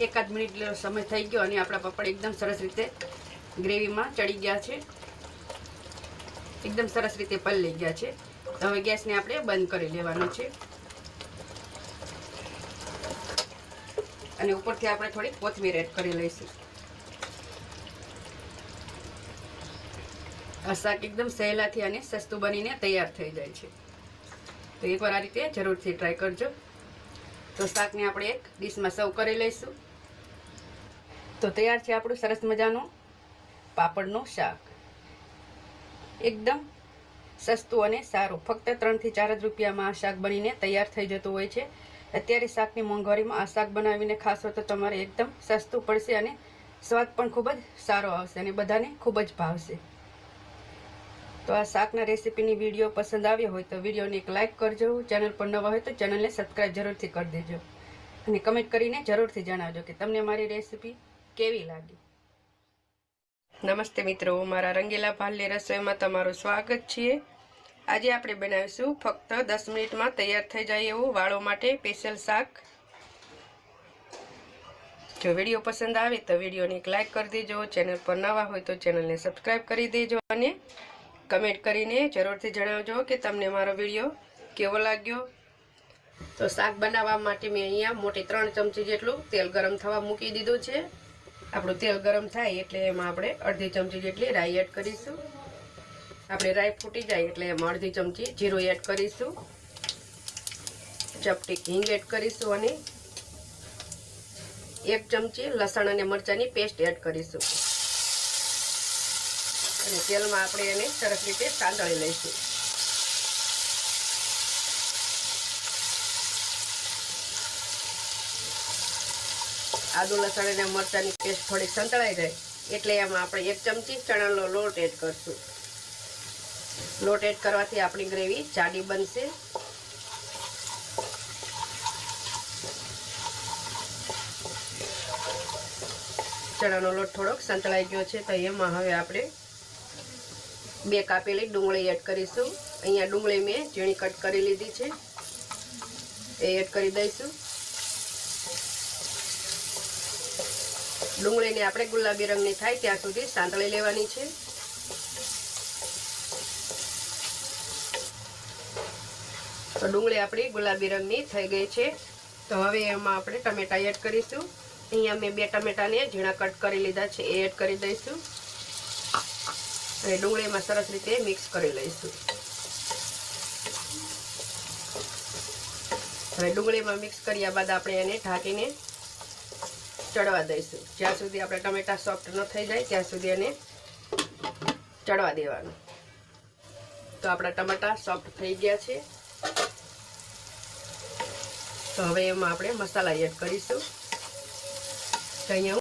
એકાદ મિનિટ સમય થઈ ગયો અને આપણા પાપડ એકદમ સરસ રીતે ગ્રેવીમાં ચડી ગયા છે. એકદમ સરસ રીતે પલળી ગયા છે. હવે ગેસને આપણે બંધ કરી લેવાનો છે. અને ઉપરથી આપણે થોડી કોથમીર એડ કરી લઈશું. આ શાક એકદમ સહેલાથી અને સસ્તું બનીને તૈયાર થઈ જાય છે. તો એકવાર આ રીતે જરૂરથી ટ્રાય કરજો. તો શાકને આપણે એક ડીશમાં સર્વ કરી લઈશું. તો તૈયાર છે આપણું સરસ મજાનું પાપડનું શાક. એકદમ સસ્તું અને સારું. ફક્ત ત્રણથી ચાર જ રૂપિયામાં આ શાક બનીને તૈયાર થઈ જતું હોય છે. અત્યારે શાકની મોંઘવારીમાં આ શાક બનાવીને ખાશો તો તમારે એકદમ સસ્તું પડશે અને સ્વાદ પણ ખૂબ જ સારો આવશે અને બધાને ખૂબ જ ભાવશે. તો આ શાકના રેસીપીની વીડિયો પસંદ આવ્યો હોય તો વિડીયોને એક લાઇક કરજો. ચેનલ પર નવા હોય તો ચેનલને સબસ્ક્રાઈબ જરૂરથી કરી દેજો. અને કમેન્ટ કરીને જરૂરથી જણાવજો કે તમને મારી રેસીપી કેવી લાગી. નમસ્તે મિત્રો, મારા રંગીલા ભાલની રસોઈમાં તમારું સ્વાગત છે. આજે આપણે બનાવીશું ફક્ત દસ મિનિટમાં તૈયાર થઈ જાય એવું વાળો માટે સ્પેશિયલ શાક. જો વીડિયો પસંદ આવે તો વિડીયોને એક લાઇક કરી દેજો. ચેનલ પર નવા હોય તો ચેનલને સબસ્ક્રાઈબ કરી દેજો અને કમેન્ટ કરીને જરૂરથી જણાવજો કે તમને મારો વીડિયો કેવો લાગ્યો. તો શાક બનાવવા માટે મેં અહીંયા મોટી ત્રણ ચમચી જેટલું તેલ ગરમ થવા મૂકી દીધું છે. આપણું તેલ ગરમ થાય એટલે એમાં આપણે અડધી ચમચી જેટલી રાઈ એડ કરીશું. આપણે રાઈ ફૂટી જાય એટલે એમાં અડધી ચમચી જીરું એડ કરીશું. ચપટી હિંગ એડ કરીશું અને એક ચમચી લસણ અને મરચાંની પેસ્ટ એડ કરીશું. અને તેલમાં આપણે એને સરસ રીતે સાંતળી લઈશું. આદુ, લસણ અને મરચાંની પેસ્ટ થોડી સંતળાઈ જાય એટલે એમાં આપણે એક ચમચી ચણાનો લોટ એડ કરશું. લોટ એડ કરવાથી આપણી ગ્રેવી જાડી બનશે. ચણાનો લોટ થોડોક સંતળાઈ ગયો છે તો એમાં હવે આપણે બે કાપેલી ડુંગળી એડ કરીશું. અહીંયા ડુંગળી મેં ઝીણી કટ કરી લીધી છે. એ એડ કરી દઈશું. ડુંગળીને આપણે ગુલાબી રંગની થાય ત્યાં સુધી સાંતળી લેવાની છે. તો ડુંગળી આપણી ગુલાબી રંગની થઈ ગઈ છે. તો હવે એમાં આપણે ટમેટા એડ કરીશું. અહીંયા મેં બે ટમેટાને ઝીણા કટ કરી લીધા છે. એ એડ કરી દઈશું. અને ડુંગળીમાં સરસ રીતે મિક્સ કરી લઈશું. હવે ડુંગળીમાં મિક્સ કર્યા બાદ આપણે એને ઢાંકીને ચડવા દઈશું. જ્યાં સુધી આપણે ટમેટા સોફ્ટ ન થઈ જાય, ત્યાં સુધી એને ચડવા દેવાનું. તો આપણા ટમેટા સોફ્ટ થઈ ગયા છે. તો હવે એમાં આપણે મસાલા એડ કરીશું. તો અહીંયા